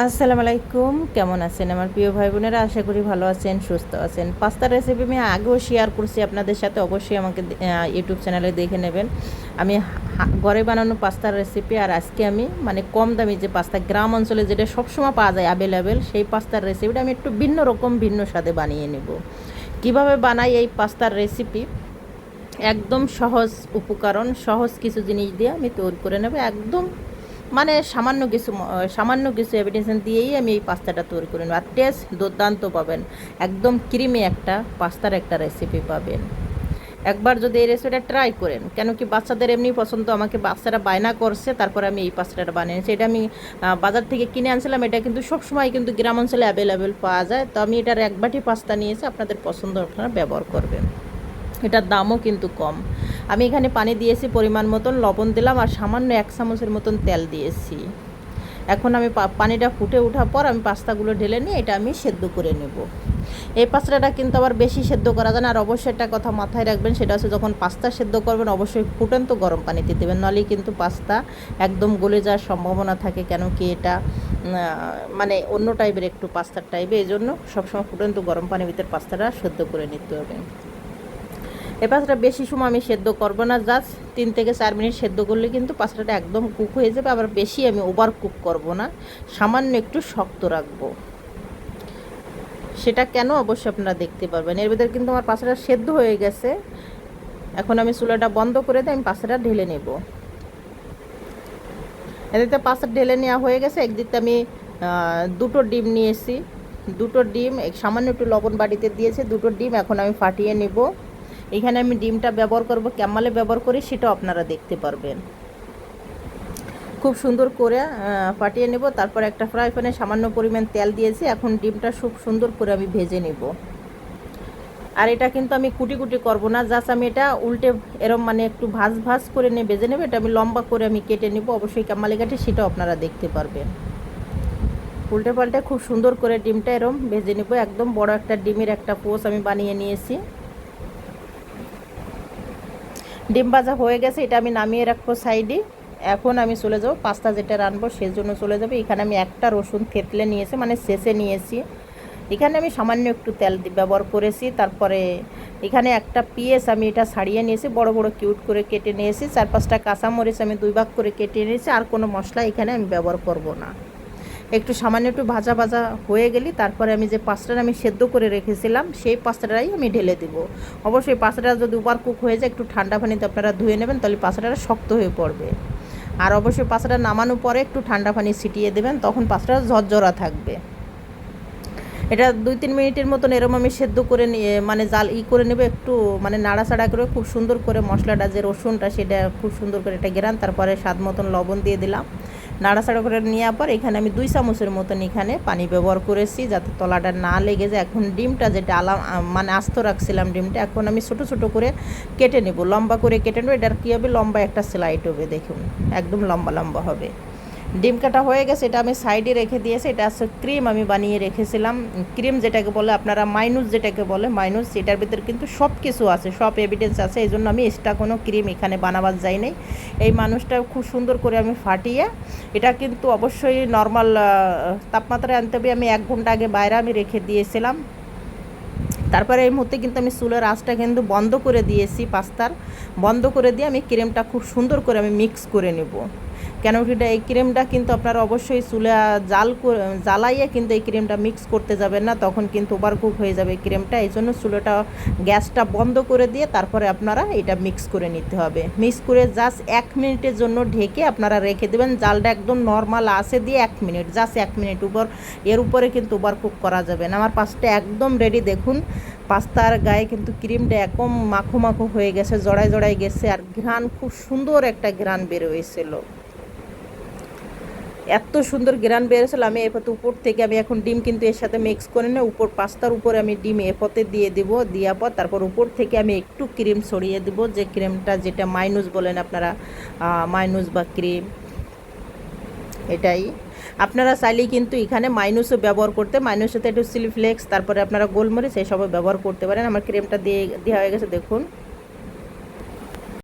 আসসালামু আলাইকুম। কেমন আছেন আমার প্রিয় ভাই বোনেরা আশা করি ভালো আছেন, সুস্থ আছেন। পাস্তার রেসিপি আমি আগেও শেয়ার করছি, আপনাদের সাথে অবশ্যই আমাকে ইউটিউব চ্যানেলে দেখে নেবেন। আমি ঘরে বানানো পাস্তার রেসিপি আর আজকে আমি মানে কম দামি যে পাস্তা গ্রাম অঞ্চলে যেটা সবসময় পাওয়া যায় অ্যাভেলেবেল সেই পাস্তার রেসিপিটা আমি একটু ভিন্ন রকম, ভিন্ন স্বাদে বানিয়ে নেব। কীভাবে বানাই এই পাস্তার রেসিপি একদম সহজ উপকরণ, সহজ কিছু জিনিস দিয়ে আমি তৈরি করে নেব। একদম মানে সামান্য কিছু সামান্য কিছু এভিডেন্স দিয়েই আমি এই পাস্তাটা তৈরি করে আর টেস্ট দুর্দান্ত পাবেন। একদম ক্রিমি একটা পাস্তার একটা রেসিপি পাবেন। একবার যদি এই রেসিপিটা ট্রাই করেন, কেন কি বাচ্চাদের এমনি পছন্দ, আমাকে বাচ্চারা বায়না করছে, তারপরে আমি এই পাস্তাটা বানিয়েছি এটা আমি বাজার থেকে কিনে আনছিলাম, এটা কিন্তু সবসময় কিন্তু গ্রাম অঞ্চলে অ্যাভেলেবেল পাওয়া যায়। তো আমি এটার এক বাটি পাস্তা নিয়েছি আপনাদের পছন্দ আপনারা ব্যবহার করবেন। এটার দামও কিন্তু কম। আমি এখানে পানি দিয়েছি পরিমাণ মতন, লবণ দিলাম আর সামান্য এক চামচের মতন তেল দিয়েছি। এখন আমি পানিটা ফুটে ওঠার পর আমি পাস্তাগুলো ঢেলে নিয়ে এটা আমি সেদ্ধ করে নেব। এই পাস্তাটা কিন্তু আবার বেশি সেদ্ধ করা যায় না, আর অবশ্যই একটা কথা মাথায় রাখবেন, সেটা হচ্ছে যখন পাস্তা সেদ্ধ করবেন, অবশ্যই ফুটন্ত গরম পানিতে দেবেন নাহলে কিন্তু পাস্তা একদম গলে যাওয়ার সম্ভাবনা থাকে, কেন কি এটা মানে অন্য টাইপের একটু পাস্তার টাইপের এই জন্য সবসময় ফুটন্ত গরম পানির ভিতরে পাস্তাটা সেদ্ধ করে নিতে হবে। এই পাস্তাটা বেশি সময় আমি সেদ্ধ করব না জাস্ট তিন থেকে চার মিনিট সেদ্ধ করলে কিন্তু পাস্তাটা একদম কুক হয়ে যাবে। আবার বেশি আমি ওভার কুক করব না, সামান্য একটু শক্ত রাখব। সেটা কেন অবশ্যই আপনারা দেখতে পারবেন। এর ভিতরে কিন্তু আমার পাস্তাটা সেদ্ধ হয়ে গেছে। এখন আমি চুলাটা বন্ধ করে দিয়ে আমি পাস্তাটা ঢেলে নেব। এদিকে পাস্তা ঢেলে নেওয়া হয়ে গেছে। একদিকে আমি দুটো ডিম নিয়েছি। দুটো ডিম, সামান্য একটু লবণ বাটিতে দিয়েছে। দুটো ডিম এখন আমি ফাটিয়ে নেব। এখানে আমি ডিমটা ব্যবহার করব ক্যামালে ব্যবহার করি, সেটাও আপনারা দেখতে পারবেন। খুব সুন্দর করে ফাটিয়ে নেব, তারপর একটা ফ্রাই প্যানে সামান্য পরিমাণ তেল দিয়েছি, এখন ডিমটা খুব সুন্দর করে আমি ভেজে নেব। আর এটা কিন্তু আমি কুটি কুটি করব না জাস্ট আমি এটা উল্টে এরম মানে একটু ভাজ ভাজ করে নিয়ে ভেজে নেব, এটা আমি লম্বা করে আমি কেটে নেব, অবশ্যই কামালি কাঠি সেটাও আপনারা দেখতে পারবেন। উল্টে পাল্টে খুব সুন্দর করে ডিমটা এরম ভেজে নেব, একদম বড় একটা ডিমের একটা পোস আমি বানিয়ে নিয়েছি। ডিম ভাজা হয়ে গেছে, এটা আমি নামিয়ে রাখব সাইডে। এখন আমি চলে যাব, পাস্তা যেটা রানবো সেই জন্য চলে যাবে। এখানে আমি একটা রসুন থেতলে নিয়েছি মানে শেষে নিয়েছি। এখানে আমি সামান্য একটু তেল ব্যবহার করেছি, তারপরে এখানে একটা পিএস আমি এটা ছাড়িয়ে নিয়েছি, বড় বড় কিউট করে কেটে নিয়েছি। চার পাঁচটা কাঁচামরিচ আমি দুই ভাগ করে কেটে নিয়েছি, আর কোনো মশলা এখানে আমি ব্যবহার করব না। একটু সামান্য একটু ভাজা ভাজা হয়ে গেলে তারপরে আমি যে পাস্তাটা আমি সেদ্ধ করে রেখেছিলাম, সেই পাস্তাটাই আমি ঢেলে দিব। অবশ্যই পাস্তাটা যদি ওভার কুক হয়ে যায়, একটু ঠান্ডা পানিতে আপনারা ধুয়ে নেবেন, তাহলে পাস্তাটা শক্ত হয়ে পড়বে। আর অবশ্যই পাস্তাটা নামানোর পরে একটু ঠান্ডা পানি ছিটিয়ে দেবেন, তখন পাস্তাটা ঝরঝরা থাকবে। এটা দুই তিন মিনিটের মতন এরম আমি সেদ্ধ করে নিয়ে মানে জাল ই করে নেবে, একটু মানে নাড়াচাড়া করে খুব সুন্দর করে মশলাটা, যে রসুনটা, সেটা খুব সুন্দর করে এটা গেরান তারপরে স্বাদ মতন লবণ দিয়ে দিলাম। নাড়াচাড়া করে নেওয়ার পর এখানে আমি দুই চামচের মতন এখানে পানি ব্যবহার করেছি যাতে তলাটা না লেগে যায়। এখন ডিমটা যেটা আলাম মানে আস্ত রাখছিলাম ডিমটা, এখন আমি ছোট ছোট করে কেটে নেব। লম্বা করে কেটে নেব। এটার কী হবে? লম্বা একটা সেলাই হবে, দেখুন। একদম লম্বা লম্বা হবে। ডিম কাটা হয়ে গেছে, এটা আমি সাইডে রেখে দিয়েছি, এটা হচ্ছে ক্রিম আমি বানিয়ে রেখেছিলাম। ক্রিম যেটাকে বলে আপনারা মাইনুস যেটাকে বলে, মাইনুস এটার ভিতরে কিন্তু সব কিছু আছে, সব এভিডেন্স আছে, এই জন্য আমি এক্সট্রা কোনো ক্রিম এখানে বানাবার যাই নাই। এই মানুষটা খুব সুন্দর করে আমি ফাটিয়ে, এটা কিন্তু অবশ্যই নর্মাল তাপমাত্রায় আনতে হবে, আমি এক ঘণ্টা আগে বাইরে আমি রেখে দিয়েছিলাম। তারপরে এই মুহূর্তে কিন্তু আমি চুলের আঁচটা কিন্তু বন্ধ করে দিয়েছি, পাস্তার বন্ধ করে দিয়ে আমি ক্রিমটা খুব সুন্দর করে আমি মিক্স করে নেব। কেন কি এটা এই ক্রিমটা কিন্তু আপনারা অবশ্যই চুলে জাল জ্বালাইয়ে কিন্তু এই ক্রিমটা মিক্স করতে যাবেন না, তখন কিন্তু ওভার কুক হয়ে যাবে ক্রিমটা এই জন্য চুলোটা, গ্যাসটা বন্ধ করে দিয়ে তারপরে আপনারা এটা মিক্স করে নিতে হবে। মিক্স করে জাস্ট এক মিনিটের জন্য ঢেকে আপনারা রেখে দেবেন। জালটা একদম নর্মাল আসে দিয়ে এক মিনিট জাস্ট এক মিনিট উপর। এর উপরে কিন্তু ওভার কুক করা যাবে না। আমার পাস্তা একদম রেডি দেখুন, পাস্তার গায়ে কিন্তু ক্রিমটা একদম মাখো মাখো হয়ে গেছে জড়াই জড়াই গেছে, আর ঘ্রাণ খুব সুন্দর একটা ঘ্রাণ বের হয়েছিল। এত সুন্দর গ্রান বেরোছিল, আমি এরপর উপর থেকে আমি এখন ডিম কিন্তু এর সাথে মিক্স করে নিয়ে উপর পাস্তার উপরে আমি ডিম এপতে দিয়ে দিব, দেওয়ার পর তারপর উপর থেকে আমি একটু ক্রিম ছড়িয়ে দিব, যে ক্রিমটা যেটা মাইনুস বলেন আপনারা মাইনুস বা ক্রিম এটাই। আপনারা চাইলেই কিন্তু এখানে মাইনুসও ব্যবহার করতে মাইনুসের সাথে একটু চিলি ফ্লেক্স তারপরে আপনারা গোলমরিচ, এসবও ব্যবহার করতে পারেন। আমার ক্রিমটা দিয়ে, দেওয়া হয়ে গেছে, দেখুন।